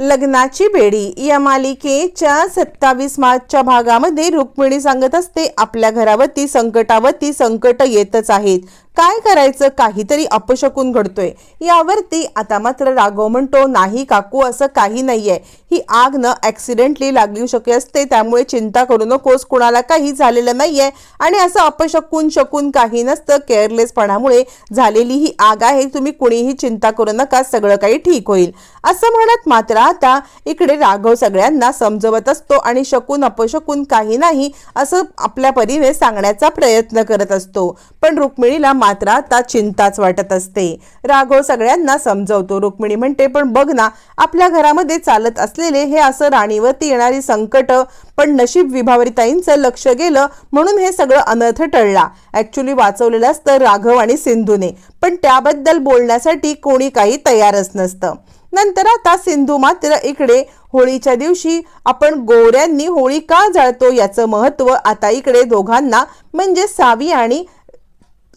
लग्नाची बेडी. या मालिकेच्या सत्तावीस मार्चच्या भागामध्ये रुक्मिणी सांगत असते आपल्या घरावरती संकटावरती संकट येतच आहेत. काय करायचं? काहीतरी अपशकून घडतोय. यावरती आता मात्र राघव म्हणतो नाही काकू असं काही नाहीये. ही आग न ऍक्सिडेंटली लागली शक्य असते त्यामुळे चिंता करू नकोस. कुणाला काही झालेलं नाहीये आणि असं अपशकून शकून काही नसतं. केअरलेसपणामुळे झालेली ही आग आहे. तुम्ही कुणीही चिंता करू नका. सगळं काही ठीक होईल. असं म्हणत मात्र आता इकडे राघव सगळ्यांना समजवत असतो आणि शकून अपशकून काही नाही असं आपल्या परीने सांगण्याचा प्रयत्न करत असतो. पण रुक्मिणीला मात्र आता चिंताच वाटत असते. राघव सगळ्यांना समजवतो. रुक्मिणी म्हणते पण बघ ना आपल्या घरामध्ये चालत असलेले हे असं राणीवरती येणारी संकट पण नशीब विभावरीताईंचं लक्ष गेलं म्हणून हे सगळं अनर्थ टळला. ऍक्च्युली वाचवलेलं असतं राघव आणि सिंधूने पण त्याबद्दल बोलण्यासाठी कोणी काही तयारच नसतं. नंतर आता सिंधू मात्र इकडे होळीच्या दिवशी आपण गोऱ्यांनी होळी का जाळतो याचं महत्त्व आता इकडे दोघांना म्हणजे सावी आणि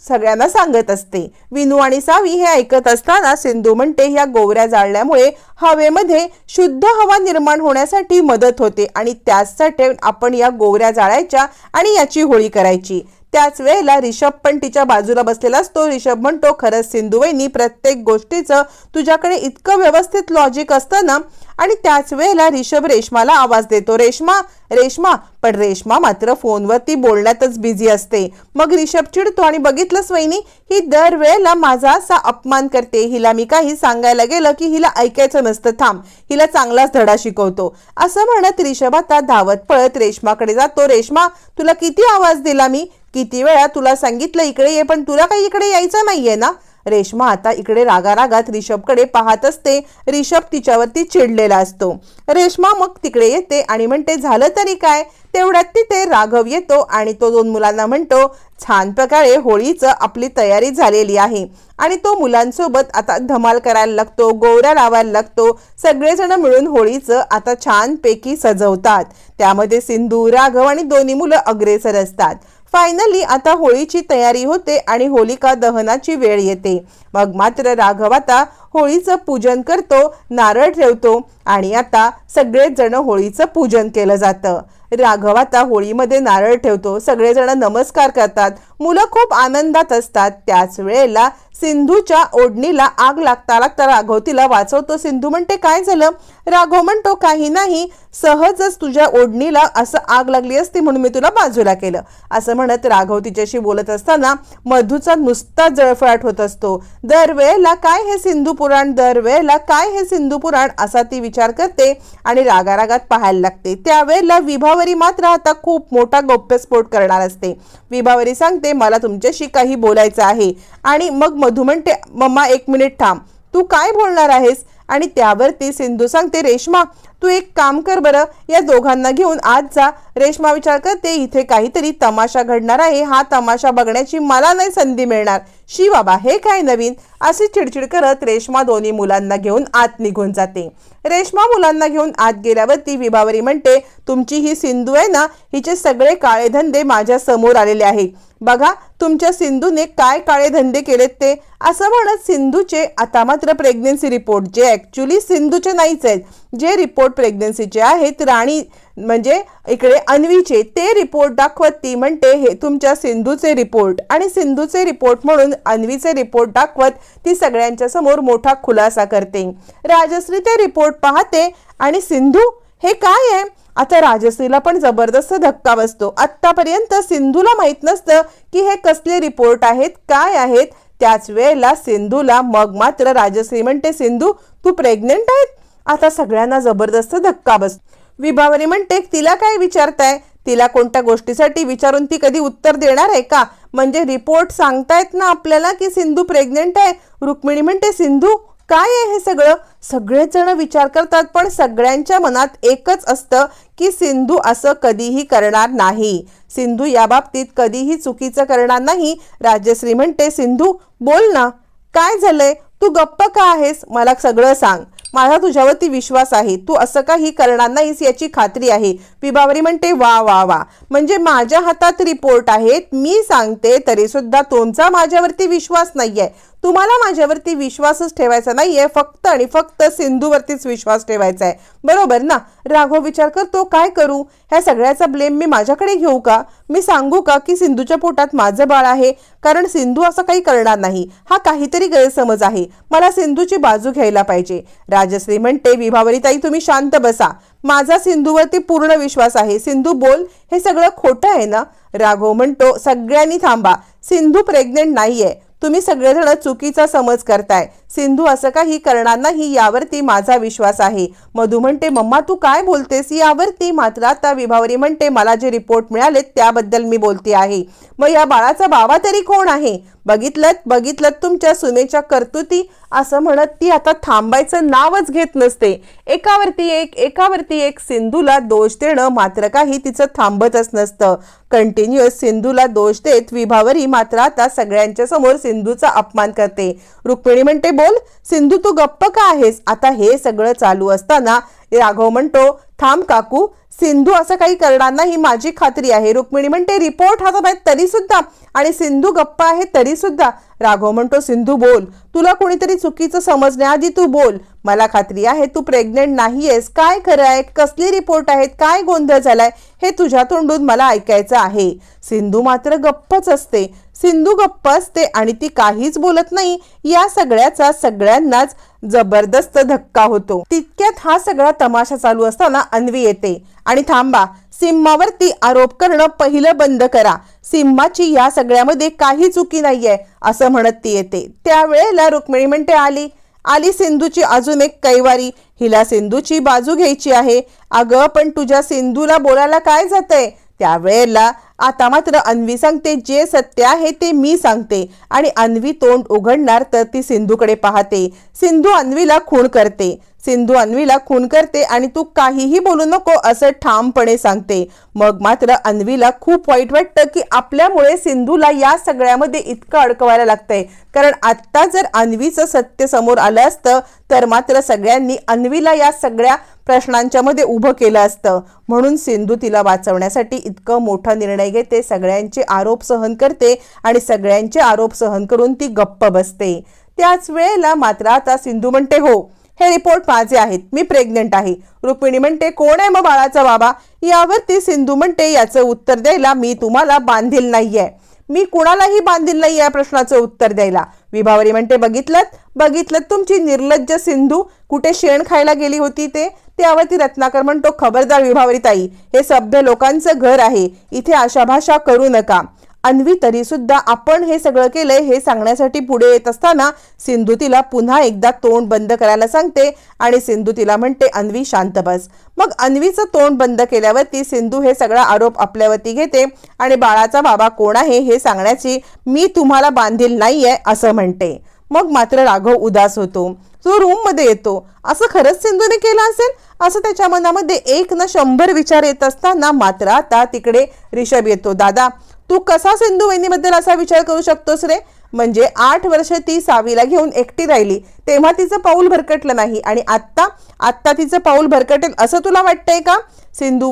सगळ्यांना सांगत असते. विनू आणि सावी हे ऐकत असताना सिंधू म्हणते ह्या गोवऱ्या जाळल्यामुळे हवेमध्ये शुद्ध हवा निर्माण होण्यासाठी मदत होते आणि त्याचसाठी आपण या गोवऱ्या जाळायच्या आणि याची होळी करायची. त्याच वेळेला रिषभ पण तिच्या बाजूला बसलेला असतो. रिषभ म्हणतो खरंच सिंधुवैनी प्रत्येक गोष्टीचं तुझ्याकडे इतकं व्यवस्थित लॉजिक असतं ना आणि त्याच वेळेला रिषभ रेशमाला आवाज देतो. रेशमा रेशमा पण रेशमा मात्र फोनवरती बोलण्यातच बिझी असते. मग रिषभ चिडतो आणि बघितलंच वहिनी ही दरवेळेला माझा असा अपमान करते. हिला मी काही सांगायला गेलं की हिला ऐकायचं नसतं. थांब हिला चांगलाच धडा शिकवतो. असं म्हणत रिषभ आता धावत पळत रेशमाकडे जातो. रेशमा तुला किती आवाज दिला मी? किती वेळा तुला सांगितलं इकडे ये पण तुला काही इकडे यायचं नाहीये ना? रेश्मा आता इकडे रागारागात रिषभकडे पाहत असते. रिषभ तिच्यावरती चिडलेला असतो. रेश्मा मग तिकडे येते आणि म्हणते झालं तरी काय? तेवढ्यात तिथे राघव येतो आणि तो दोन मुलांना म्हणतो छान प्रकारे होळीचं आपली तयारी झालेली आहे. आणि तो मुलांसोबत आता धमाल करायला लागतो गोवऱ्या लावायला लागतो. सगळेजण मिळून होळीचं आता छानपैकी सजवतात. त्यामध्ये सिंधू राघव आणि दोन्ही मुलं अग्रेसर असतात. फायनली आता होळीची तयारी होते आणि होलिका दहनाची वेळ येते. मग मात्र राघव आता होळीचं पूजन करतो नारळ ठेवतो आणि आता सगळेच जण होळीचं पूजन केलं जातं. राघव आता होळीमध्ये नारळ ठेवतो सगळेजण नमस्कार करतात मुलं खूप आनंदात असतात. त्याच वेळेला सिंधूच्या ओढणीला आग लागता लागता राघव तिला वाचवतो. सिंधू म्हणते काय झालं? राघव म्हणतो काही नाही. सहजच तुझ्या ओढणीला असं आग लागली असती म्हणून मी तुला बाजूला केलं. असं म्हणत राघव तिच्याशी बोलत असताना मधूचा नुसता जळफळाट होत असतो. दरवेळेला काय हे सिंधू पुराण? दरवेळेला काय हे सिंधू पुराण? असा ती विचार करते आणि रागारागात पाहायला लागते. त्यावेळेला विभावरी मात्र आता खूप मोठा गौप्यस्फोट करणार असते. विभावरी सांगते मला तुमच्याशी काही बोलायचं आहे. आणि मग मधू म्हणते मम्मा एक मिनिट थांब. तू काय बोलणार आहेस? आणि त्यावरती सिंधू सांगते रेश्मा तू एक काम कर बरं. या दोघांना घेऊन आज जा. रेश्मा विचार करते इथे काहीतरी तमाशा घडणार आहे. हा तमाशा बघण्याची मला नाही संधी मिळणार. शी बाबा हे काय नवीन? अशी चिडचिड करत रेश्मा दोन्ही मुलांना घेऊन आत निघून जाते. रेश्मा मुलांना घेऊन आत गेल्यावर ती विभावरी म्हणते तुमची ही सिंधू आहे ना हिचे सगळे काळे धंदे माझ्यासमोर आलेले आहे बघा तुमच्या सिंधूने काय काळे धंदे केलेत ते? असं म्हणत सिंधूचे आता मात्र प्रेग्नेन्सी रिपोर्ट जे ॲक्च्युली सिंधूचे नाहीच आहेत जे रिपोर्ट प्रेग्नेन्सीचे आहेत राणी म्हणजे इकडे अन्वीचे ते रिपोर्ट दाखवत ती म्हणते हे तुमच्या सिंधूचे रिपोर्ट आणि सिंधूचे रिपोर्ट म्हणून अन्वीचे रिपोर्ट दाखवत ती सगळ्यांच्या समोर मोठा खुलासा करते. राजश्री ते रिपोर्ट पाहते आणि सिंधू हे काय आहे? आता राजश्रीला पण जबरदस्त धक्का बसतो. आत्तापर्यंत सिंधूला माहीत नसतं की हे कसले रिपोर्ट आहेत काय आहेत. त्याच वेळेला सिंधूला मग मात्र राजश्री म्हणते सिंधू तू प्रेग्नेंट आहेत आता सगळ्यांना जबरदस्त धक्का बस. विभावरी म्हणते तिला काय विचारताय? तिला कोणत्या गोष्टीसाठी विचारून ती कधी उत्तर देणार आहे का? म्हणजे रिपोर्ट सांगतायत ना आपल्याला की सिंधू प्रेग्नेंट आहे. रुक्मिणी म्हणते सिंधू काय आहे हे सगळं? सगळेच जण विचार करतात पण सगळ्यांच्या मनात एकच असतं की सिंधू असं कधीही करणार नाही. सिंधू या बाबतीत कधीही चुकीचं करणार नाही. राजश्री म्हणते सिंधू बोल ना. काय झालंय? तू गप्प का आहेस? मला सगळं सांग. माझा तुझ्यावरती विश्वास आहे. तू असं काही करणार नाहीस याची खात्री आहे. पिबावरी म्हणते वा वा वा. म्हणजे माझ्या हातात रिपोर्ट आहेत. मी सांगते तरी सुद्धा तुमचा माझ्यावरती विश्वास नाही आहे तुम्हाला माझ्यावरती विश्वासच ठेवायचा नाहीये. फक्त आणि फक्त सिंधूवरतीच विश्वास ठेवायचा आहे. बरोबर ना? राघव विचार करतो काय करू? ह्या सगळ्याचा ब्लेम मी माझ्याकडे घेऊ का? मी सांगू का की सिंधूच्या पोटात माझं बाळ आहे? कारण सिंधू असं काही करणार नाही. हा काहीतरी गैरसमज आहे. मला सिंधूची बाजू घ्यायला पाहिजे. राजश्री म्हणते विभावरीताई तुम्ही शांत बसा. माझा सिंधूवरती पूर्ण विश्वास आहे. सिंधू बोल हे सगळं खोटं आहे ना? राघव म्हणतो सगळ्यांनी थांबा. सिंधू प्रेग्नेंट नाहीये. तुम्ही सगळेजण चुकीचा समज करताय. सिंधू असं काही करणार नाही यावरती माझा विश्वास आहे. मधू म्हणते मम्मा तू काय बोलतेस? यावरती मात्र आता विभावरी म्हणते मला जे रिपोर्ट मिळाले त्याबद्दल मी बोलते आहे. मग या बाळाचा बाबा तरी कोण आहे? बघितलं बघितलं तुमच्या सुनेच्या कर्तुती. असं म्हणत ती आता थांबायचं नावच घेत नसते. एकावरती एक एकावरती एक सिंधूला दोष देणं मात्र काही तिचं थांबतच नसतं. कंटिन्युअस सिंधूला दोष देत विभावरी मात्र आता सगळ्यांच्या समोर सिंधूचा अपमान करते. रुक्मिणी म्हणते बोल सिंधू तू गप्प का आहेस? आता हे सगळं चालू असताना राघव म्हणतो थांब काकू सिंधू असं काही करणार नाही माझी खात्री आहे. रुक्मिणी म्हणते रिपोर्ट हातात आहेत तरी सुद्धा आणि सिंधू गप्पा आहे तरी सुद्धा राघव म्हणतो सिंधू बोल. तुला कोणीतरी चुकीचं समजण्याआधी तू बोल. मला खात्री आहे तू प्रेग्नेंट नाहीयेस. काय खरं आहे? कसली रिपोर्ट आहेत? काय गोंधळ झालाय? हे तुझ्या तोंडून मला ऐकायचं आहे. सिंधू मात्र गप्पच असते. सिंधू गप्प असते आणि ती काहीच बोलत नाही. या सगळ्याचा सगळ्यांनाच जबरदस्त धक्का होतो. तितक्यात हा सगळा तमाशा चालू असताना अन्वी येते. आणि थांबा सिम्मावरती आरोप करणं पहिलं बंद करा. सिम्माची या सगळ्यामध्ये काही चुकी नाहीये असं म्हणत ती येते. त्यावेळेला रुक्मिणी म्हणते आली. आली सिंधूची अजून एक कैवारी. हिला सिंधूची बाजू घ्यायची आहे. अगं पण तुझ्या सिंधूला बोलायला काय जातंय? त्यावेळेला आता मात्र अन्वी सांगते जे सत्य आहे ते मी सांगते. आणि अन्वी तोंड उघडणार तर ती सिंधूकडे पाहते. सिंधू अन्वीला खूण करते. सिंधू अन्वीला खून करते आणि तू काहीही बोलू नको असं ठामपणे सांगते. मग मात्र अन्वीला खूप वाईट वाटतं की आपल्यामुळे सिंधूला या सगळ्यामध्ये इतकं अडकवायला लागतंय. कारण आत्ता जर अन्वीचं सत्य समोर आलं असतं तर मात्र सगळ्यांनी अन्वीला या सगळ्या प्रश्नांच्या मध्ये उभं केलं असतं. म्हणून सिंधू तिला वाचवण्यासाठी इतकं मोठा निर्णय घेते सगळ्यांचे आरोप सहन करते आणि सगळ्यांचे आरोप सहन करून ती गप्प बसते. त्याच वेळेला मात्र आता सिंधू म्हणते हो हे रिपोर्ट माझे आहेत. मी प्रेग्नेंट आहे. रुक्मिणी म्हणते कोण आहे मग बाळाचा बाबा? यावरती सिंधू म्हणते याचं उत्तर द्यायला मी तुम्हाला बांधील नाहीये. मी कुणालाही बांधील नाही या प्रश्नाचं उत्तर द्यायला. विभावरी म्हणते बघितलं बघितलं तुमची निर्लज्ज सिंधू? कुठे शेण खायला गेली होती ते? त्यावरती रत्नाकर म्हणतो खबरदार विभावरी ताई हे सभ्य लोकांचं घर आहे. इथे आशाभाषा करू नका. अन्वी तरी सुद्धा आपण हे सगळं केलंय हे सांगण्यासाठी पुढे येत असताना सिंधू तिला पुन्हा एकदा तोंड बंद करायला सांगते आणि सिंधू तिला म्हणते अन्वी शांत बस. मग अन्वीचं तोंड बंद केल्यावरती सिंधू हे सगळा आरोप आपल्यावरती घेते आणि बाळाचा बाबा कोण आहे हे सांगण्याची मी तुम्हाला बांधील नाहीये असं म्हणते. मग मात्र राघव उदास होतो. तो रूममध्ये येतो. असं खरंच सिंधूने केलं असेल? असं त्याच्या मनामध्ये एक ना शंभर विचार येत असताना मात्र आता तिकडे रिषभ येतो. दादा तू कसा सिंधू वहिनीबद्दल असा विचार करू शकतोस रे? म्हणजे आठ वर्ष ती सावीला घेऊन एकटी राहिली तेव्हा तिचं पाऊल भरकटलं नाही. आणि आत्ता आत्ता तिचं पाऊल भरकटेल असं तुला वाटतंय का? सिंधू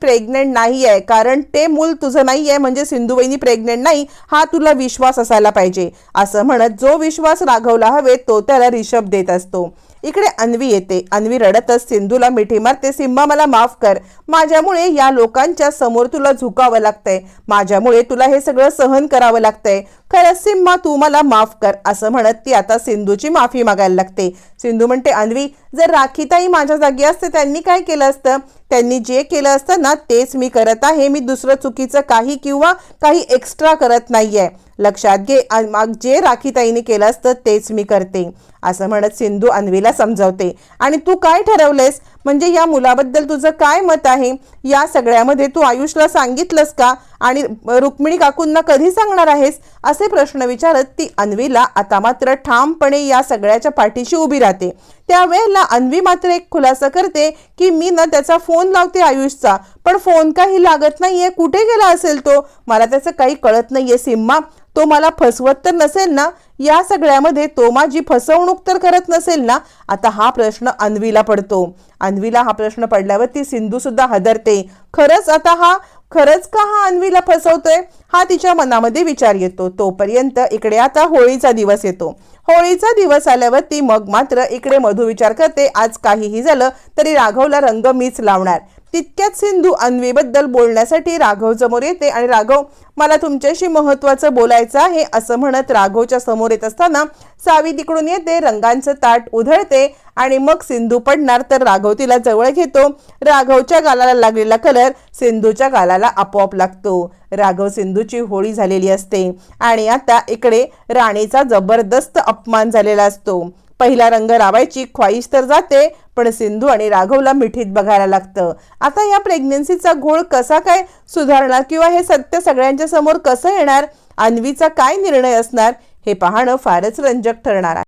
प्रेग्नेंट नाही आहे कारण ते मूल तुझं नाही आहे म्हणजे सिंधू प्रेग्नेंट नाही हा तुला विश्वास असायला पाहिजे. असं म्हणत जो विश्वास राघवला हवे तो त्याला रिषभ देत असतो. इकडे अन्वी येते. अन्वी रडतच सिंधूला मिठी मारते सिम्मा मला माफ कर. माझ्यामुळे या लोकांच्या समोर तुला झुकावं लागतंय. माझ्यामुळे तुला हे सगळं सहन करावं लागतंय. खरंच सिम्मा तू मला माफ कर असं म्हणत ती आता सिंधूची माफी मागायला लागते. सिंधू म्हणते अन्वी जर राखीताई माझ्या जागी असते त्यांनी काय केलं असतं? त्यांनी जे केलं असतं ना तेच मी करत आहे. मी दुसरं चुकीचं काही किंवा काही एक्स्ट्रा करत नाहीये. लक्षात घे. मग जे राखीताईने केलं असतं तेच मी करते. असं म्हणत सिंधू अन्वीला समजावते. आणि तू काय ठरवलेस म्हणजे या मुलाबद्दल तुझं काय मत आहे? या सगळ्यामध्ये तू आयुषला सांगितलंस का? आणि रुक्मिणी काकूंना कधी सांगणार आहेस? असे प्रश्न विचारत ती अन्वीला आता मात्र ठामपणे या सगळ्याच्या पाठीशी उभी राहते. त्यावेळेला अन्वी मात्र एक खुलासा करते की मी ना त्याचा फोन लावते आयुषचा. पण फोन काही लागत नाहीये. कुठे गेला असेल तो? मला त्याचं काही कळत नाहीये सिम्मा. तो मला फसवत तर नसेल ना? या सगळ्यामध्ये तो माझी फसवणूक तर करत नसेल ना? आता हा प्रश्न अन्वीला पडतो. अन्वीला हा प्रश्न पडल्यावर ती सिंधू सुद्धा हदरते. खरंच आता हा खरंच का हा अन्वीला फसवतोय? हा तिच्या मनामध्ये विचार येतो. तोपर्यंत इकडे आता होळीचा दिवस येतो. होळीचा दिवस आल्यावरती मग मात्र इकडे मधू विचार करते. आज काहीही झालं तरी राघवला रंग मीच लावणार. तितक्यात सिंधू अन्वीबद्दल बोलण्यासाठी राघव समोर येते. आणि राघव मला तुमच्याशी महत्वाचं बोलायचं आहे असं म्हणत राघवच्या समोर येत असताना सावी तिकडून येते रंगांचं ताट उधळते आणि मग सिंधू पडणार तर राघव तिला जवळ घेतो. राघवच्या गालाला लागलेला कलर सिंधूच्या गालाला आपोआप लागतो. राघव सिंधूची होळी झालेली असते आणि आता इकडे राणीचा जबरदस्त अपमान झालेला असतो. पहिला रंग लावायची ख्वाहिश तर जाते पण सिंधू आणि राघवला मिठीत बघायला लागतं. आता या प्रेग्नन्सीचा घोळ कसा काय सुधारणार किंवा हे सत्य सगळ्यांच्या समोर कसं येणार? अन्वीचा काय निर्णय असणार? हे पाहणं फारच रंजक ठरणार आहे.